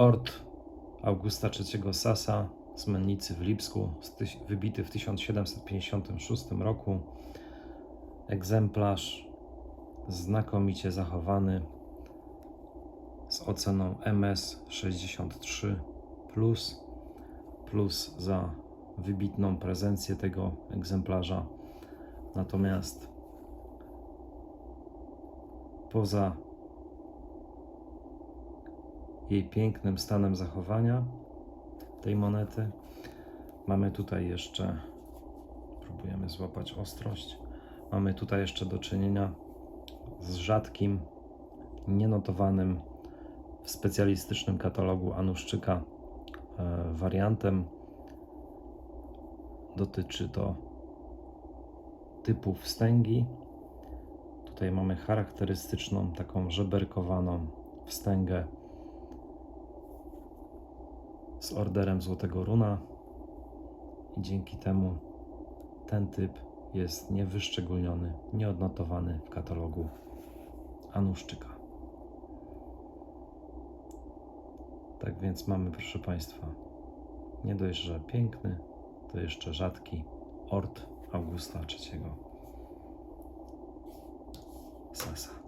Ort Augusta III Sasa z Mennicy w Lipsku, wybity w 1756 roku. Egzemplarz znakomicie zachowany z oceną MS 63 plus, plus za wybitną prezencję tego egzemplarza. Natomiast poza jej pięknym stanem zachowania tej monety, mamy tutaj jeszcze, próbujemy złapać ostrość, mamy tutaj jeszcze do czynienia z rzadkim, nienotowanym w specjalistycznym katalogu Anuszczyka e, wariantem. Dotyczy to typu wstęgi. Tutaj mamy charakterystyczną, taką żeberkowaną wstęgę z orderem Złotego Runa i dzięki temu ten typ jest niewyszczególniony, nieodnotowany w katalogu Anuszczyka. Tak więc mamy, proszę Państwa, nie dość, że piękny, to jeszcze rzadki ort Augusta III Sasa.